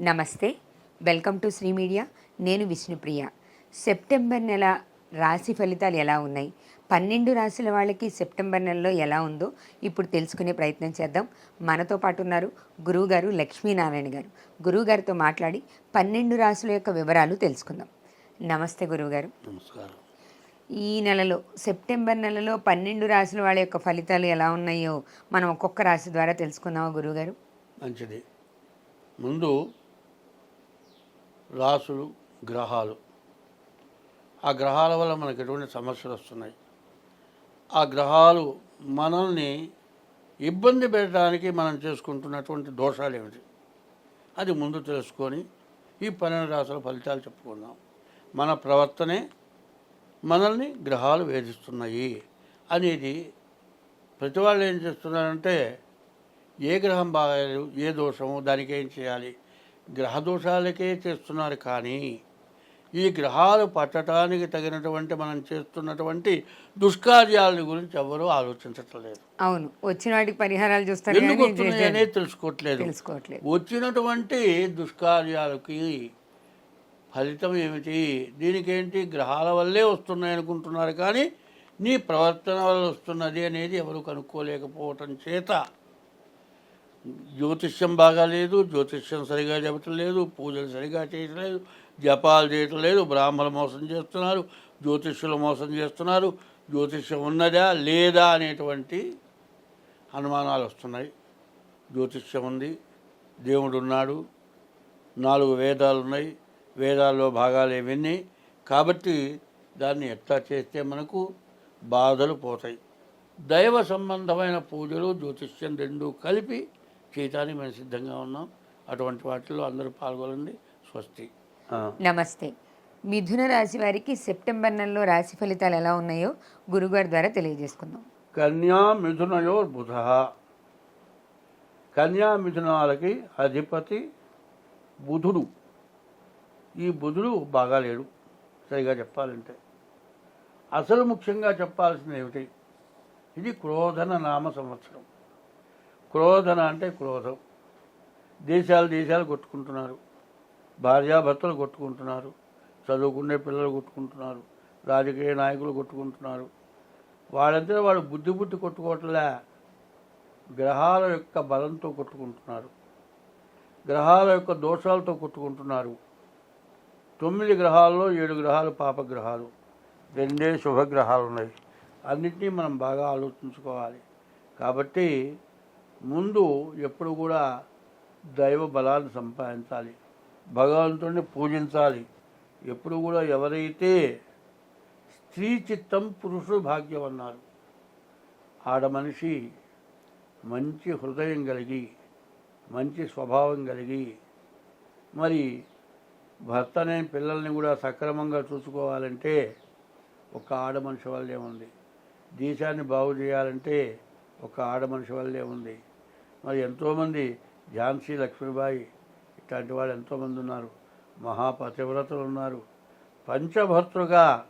నమస్తే welcome to Shri media. నేను Vishnupriya. September నెల రాశి ఫలితాలు ఎలా ఉన్నాయి? పన్నెండు రాశుల వాళ్ళకి సెప్టెంబర్ నెలలో ఎలా ఉందో ఇప్పుడు తెలుసుకునే ప్రయత్నం చేద్దాం. మనతో పాటు ఉన్నారు గురువుగారు లక్ష్మీనారాయణ గారు. గురువుగారితో మాట్లాడి పన్నెండు రాశుల యొక్క వివరాలు తెలుసుకుందాం. నమస్తే గురువుగారు. నమస్కారం. ఈ నెలలో సెప్టెంబర్ నెలలో పన్నెండు రాశుల వాళ్ళ యొక్క ఫలితాలు ఎలా ఉన్నాయో మనం ఒక్కొక్క రాశి ద్వారా తెలుసుకుందామా గురువుగారు? మంచిది. ముందు రాసులు గ్రహాలు. ఆ గ్రహాల వల్ల మనకు ఎటువంటి సమస్యలు వస్తున్నాయి? ఆ గ్రహాలు మనల్ని ఇబ్బంది పెట్టడానికి మనం చేసుకుంటున్నటువంటి దోషాలు ఏమిటి? అది ముందు తెలుసుకొని ఈ పన్నెండు రాసుల ఫలితాలు చెప్పుకుందాం. మన ప్రవర్తనే మనల్ని గ్రహాలు వేధిస్తున్నాయి అనేది ప్రతి వాళ్ళు ఏం చేస్తున్నారంటే ఏ గ్రహం బాగాలేదు ఏ దోషము దానికి ఏం చేయాలి? గ్రహ దోషాలకే చేస్తున్నారు కానీ ఈ గ్రహాలు పట్టడానికి తగినటువంటి మనం చేస్తున్నటువంటి దుష్కార్యాల గురించి ఎవరూ ఆలోచించటం లేదు అవును. వచ్చిన వాటికి పరిహారాలు చూస్తారు ఎందుకు వస్తున్నాయి అనేది తెలుసుకోవట్లేదు. తెలుసుకోవట్లేదు. వచ్చినటువంటి దుష్కార్యాలకి ఫలితం ఏమిటి? దీనికేంటి? గ్రహాల వల్లే వస్తున్నాయి అనుకుంటున్నారు కానీ నీ ప్రవర్తన వల్ల వస్తున్నది అనేది ఎవరు కనుక్కోలేకపోవటం చేత జ్యోతిష్యం బాగాలేదు జ్యోతిష్యం సరిగా చెప్పటం లేదు పూజలు సరిగా చేయటం లేదు జపాలు చేయటం లేదు బ్రాహ్మణులు మోసం చేస్తున్నారు జ్యోతిష్యులు మోసం చేస్తున్నారు జ్యోతిష్యం ఉన్నదా లేదా అనేటువంటి అనుమానాలు వస్తున్నాయి. జ్యోతిష్యం ఉంది దేవుడు ఉన్నాడు నాలుగు వేదాలు ఉన్నాయి వేదాల్లో భాగాలు ఇవన్నీ కాబట్టి దాన్ని ఎట్లా చేస్తే మనకు బాధలు పోతాయి. దైవ సంబంధమైన పూజలు జ్యోతిష్యం రెండు కలిపి చేయటానికి మేము సిద్ధంగా ఉన్నాం. అటువంటి వాటిల్లో అందరూ పాల్గొనండి. స్వస్తి. నమస్తే. మిథున రాశి వారికి సెప్టెంబర్ నెలలో రాశి ఫలితాలు ఎలా ఉన్నాయో గురుగారి ద్వారా తెలియజేసుకుందాం. కన్యా మిథునయో బుధ. కన్యా మిథునాలకి అధిపతి బుధుడు. ఈ బుధుడు బాగాలేడు సరిగా చెప్పాలంటే. అసలు ముఖ్యంగా చెప్పాల్సింది ఏమిటి? ఇది క్రోధన నామ సంవత్సరం. క్రోధన అంటే క్రోధం. దేశాలు దేశాలు కొట్టుకుంటున్నారు. భార్యాభర్తలు కొట్టుకుంటున్నారు. చదువుకునే పిల్లలు కొట్టుకుంటున్నారు. రాజకీయ నాయకులు కొట్టుకుంటున్నారు. వాళ్ళంతా వాళ్ళు బుద్ధి బుద్ధి కొట్టుకోవట్లే. గ్రహాల యొక్క బలంతో కొట్టుకుంటున్నారు. గ్రహాల యొక్క దోషాలతో కొట్టుకుంటున్నారు. తొమ్మిది గ్రహాల్లో ఏడు గ్రహాలు పాపగ్రహాలు. రెండే శుభగ్రహాలు ఉన్నాయి అన్నింటినీ మనం బాగా ఆలోచించుకోవాలి. కాబట్టి ముందు ఎప్పుడు కూడా దైవ బలాన్ని సంపాదించాలి. భగవంతుడిని పూజించాలి. ఎప్పుడు కూడా ఎవరైతే స్త్రీ చిత్తం పురుషుడు భాగ్యం అన్నారు. ఆడ మనిషి మంచి హృదయం కలిగి మంచి స్వభావం కలిగి మరి భర్తనే పిల్లల్ని కూడా సక్రమంగా చూసుకోవాలంటే ఒక ఆడ మనిషి వల్లే ఉంది. దేశాన్ని బాగు చేయాలంటే ఒక ఆడ మనిషి వల్లే ఉంది. మరి ఎంతోమంది ఝాన్సీ లక్ష్మీబాయి ఇట్లాంటి వాళ్ళు ఎంతోమంది ఉన్నారు. మహాపతివ్రతలు ఉన్నారు. పంచభర్తృగా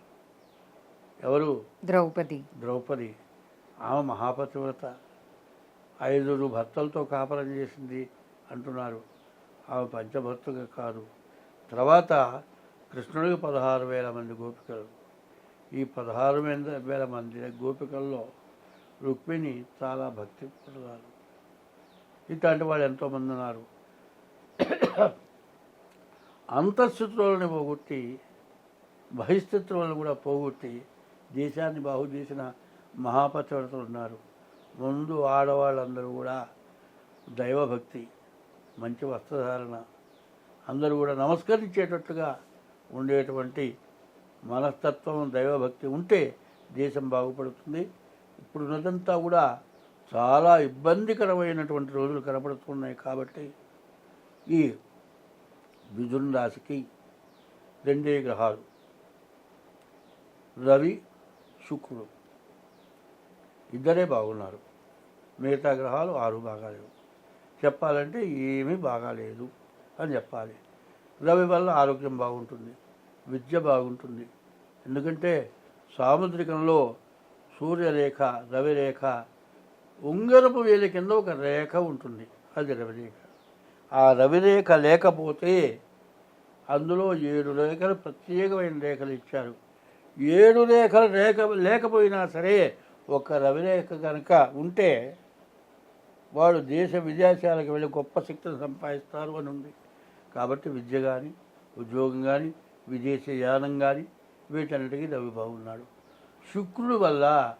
ఎవరు? ద్రౌపది. ద్రౌపది. ఆమె మహాపతివ్రత. ఐదుగురు భర్తలతో కాపరం చేసింది అంటున్నారు. ఆమె పంచభర్తగా కాదు. తర్వాత కృష్ణుడికి పదహారు వేల మంది గోపికలు. ఈ పదహారు వేల మంది గోపికల్లో రుక్మిణి చాలా భక్తి పరురాలు ఇట్లాంటి వాళ్ళు ఎంతోమంది ఉన్నారు. అంతఃశత్రువులను పోగొట్టి బహిస్థితులను కూడా పోగొట్టి దేశాన్ని బాగుదీసిన చేసిన ఉన్నారు. ముందు ఆడవాళ్ళందరూ కూడా దైవభక్తి మంచి వస్త్రధారణ అందరూ కూడా నమస్కరించేటట్లుగా ఉండేటువంటి మనస్తత్వం దైవభక్తి ఉంటే దేశం బాగుపడుతుంది. ఇప్పుడున్నదంతా కూడా చాలా ఇబ్బందికరమైనటువంటి రోజులు కనపడుతున్నాయి కాబట్టి ఈ మిథున రాశికి రెండే గ్రహాలు. రవి శుక్రుడు. ఇద్దరే బాగున్నారు. మిగతా గ్రహాలు ఆరు బాగాలేవు చెప్పాలంటే ఏమీ బాగాలేదు అని చెప్పాలి. రవి వల్ల ఆరోగ్యం బాగుంటుంది. విద్య బాగుంటుంది. ఎందుకంటే సాముద్రికంలో సూర్యరేఖ రవిరేఖ ఉంగరపు వేలి కింద ఒక రేఖ ఉంటుంది. అది రవిరేఖ. ఆ రవిరేఖ లేకపోతే అందులో ఏడు రేఖలు ప్రత్యేకమైన రేఖలు ఇచ్చారు. ఏడు రేఖలు రేఖ లేకపోయినా సరే ఒక రవిరేఖ కనుక ఉంటే వాడు దేశ విదేశాలకు వెళ్ళి గొప్ప శక్తిని సంపాదిస్తారు అని ఉంది. కాబట్టి విద్య కానీ ఉద్యోగం కానీ విదేశయానం కానీ వీటన్నిటికీ రవి బాగున్నాడు శుక్రుడు వల్ల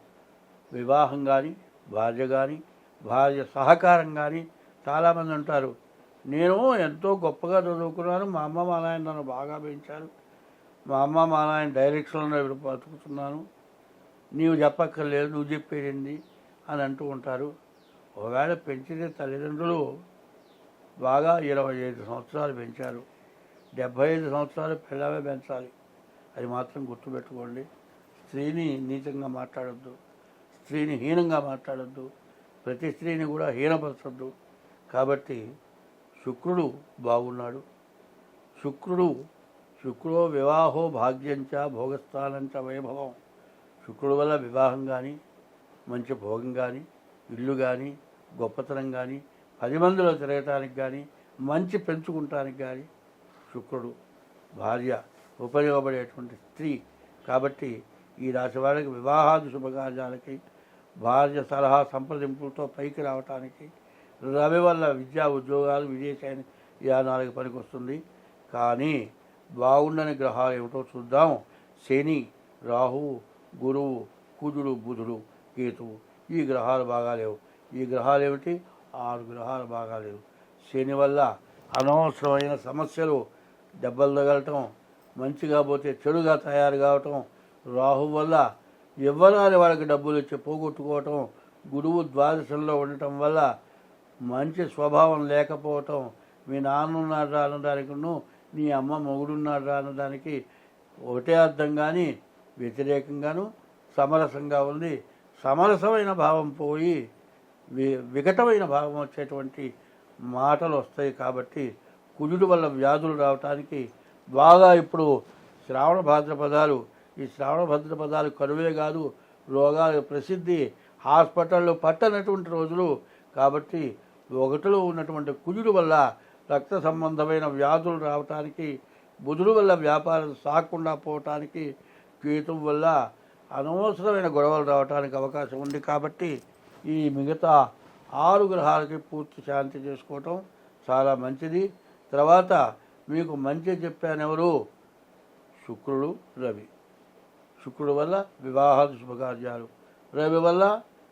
వివాహం కానీ భార్య కానీ భార్య సహకారం కానీ చాలామంది ఉంటారు. నేను ఎంతో గొప్పగా చదువుకున్నాను. మా అమ్మ మా నాయన నన్ను బాగా పెంచారు. మా అమ్మ మా నాయన డైరెక్షన్లో ఇప్పుడు బతుకుతున్నాను. నీవు చెప్పక్కర్లేదు నువ్వు చెప్పేది అని అంటూ ఉంటారు. ఒకవేళ పెంచితే తల్లిదండ్రులు బాగా ఇరవై ఐదు సంవత్సరాలు పెంచారు. డెబ్భై ఐదు సంవత్సరాలు పిల్లవే పెంచాలి. అది మాత్రం గుర్తుపెట్టుకోండి. స్త్రీని నీచంగా మాట్లాడొద్దు. స్త్రీని హీనంగా మాట్లాడొద్దు ప్రతి స్త్రీని కూడా హీనపరచొద్దు. కాబట్టి శుక్రుడు బాగున్నాడు. శుక్రుడు శుక్రో వివాహో భాగ్యంచ భోగస్థానంచ వైభవం. శుక్రుడు వల్ల వివాహం కానీ మంచి భోగం కానీ ఇల్లు కానీ గొప్పతనం కానీ పది మందిలో తిరగటానికి కానీ మంచి పెంచుకుంటానికి కానీ శుక్రుడు భార్య ఉపయోగపడేటువంటి స్త్రీ. కాబట్టి ఈ రాశి వారికి వివాహాది శుభకార్యాలకి భార్య సలహా సంప్రదింపులతో పైకి రావటానికి రవి వల్ల విద్యా ఉద్యోగాలు విదేశాన్ని యానాలకు పనికొస్తుంది. కానీ బాగుండని గ్రహాలు ఏమిటో చూద్దాం. శని రాహువు గురువు కుజుడు బుధుడు కేతువు. ఈ గ్రహాలు బాగాలేవు ఈ గ్రహాలు ఏమిటి? ఆరు గ్రహాలు బాగాలేవు శని వల్ల అనవసరమైన సమస్యలు దెబ్బలు తగలటం మంచిగా పోతే చెడుగా తయారు కావటం రాహు వల్ల ఇవ్వరాని వాళ్ళకి డబ్బులు ఇచ్చి పోగొట్టుకోవటం గురువు ద్వాదశంలో ఉండటం వల్ల మంచి స్వభావం లేకపోవటం మీ నాన్న ఉన్నాడు అనడానికిను నీ అమ్మ మొగుడున్నాడు అనడానికి ఒకటే అర్థం కానీ వ్యతిరేకంగాను సమరసంగా ఉంది. సమరసమైన భావం పోయి వి వికటమైన భావం వచ్చేటువంటి మాటలు వస్తాయి కాబట్టి కుజుడు వల్ల వ్యాధులు రావటానికి బాగా ఇప్పుడు శ్రావణ భాద్రపదాలు ఈ శ్రావణ భద్రపదాలు కరువే కాదు రోగాల ప్రసిద్ధి హాస్పిటల్లో పట్టనటువంటి రోజులు. కాబట్టి ఒకటిలో ఉన్నటువంటి కుజుడు వల్ల రక్త సంబంధమైన వ్యాధులు రావటానికి బుధుడు వల్ల వ్యాపారం సాగకుండా పోవటానికి కేతువు వల్ల అనవసరమైన గొడవలు రావడానికి అవకాశం ఉంది. కాబట్టి ఈ మిగతా ఆరు గ్రహాలకి పూర్తి శాంతి చేసుకోవటం చాలా మంచిది. తర్వాత మీకు మంచి చెప్పానెవరు? శుక్రుడు రవి. శుక్రుడు వల్ల వివాహాలు శుభకార్యాలు. రవి వల్ల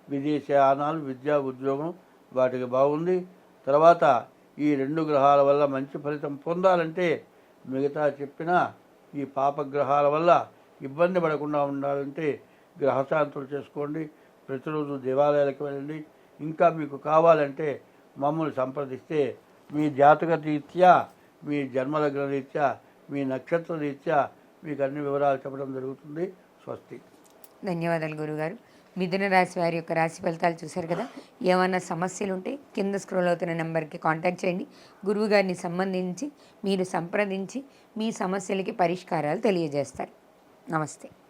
విదేశయానాలు విద్యా ఉద్యోగం వాటికి బాగుంది. తర్వాత ఈ రెండు గ్రహాల వల్ల మంచి ఫలితం పొందాలంటే మిగతా చెప్పిన ఈ పాపగ్రహాల వల్ల ఇబ్బంది పడకుండా ఉండాలంటే గ్రహశాంతులు చేసుకోండి. ప్రతిరోజు దేవాలయాలకు వెళ్ళండి. ఇంకా మీకు కావాలంటే మమ్మల్ని సంప్రదిస్తే మీ జాతక రీత్యా మీ జన్మలగ్న రీత్యా మీ నక్షత్ర రీత్యా మీకు అన్ని వివరాలు చెప్పడం జరుగుతుంది. స్వస్తి. ధన్యవాదాలు గురుగారు. మిథున రాశి వారి యొక్క రాశి ఫలితాలు చూశారు కదా? ఏమైనా సమస్యలు ఉంటే కింద స్క్రోల్ అవుతున్న నెంబర్కి కాంటాక్ట్ చేయండి. గురువు గారిని సంబంధించి మీరు సంప్రదించి మీ సమస్యలకి పరిష్కారాలు తెలియజేస్తారు. నమస్తే.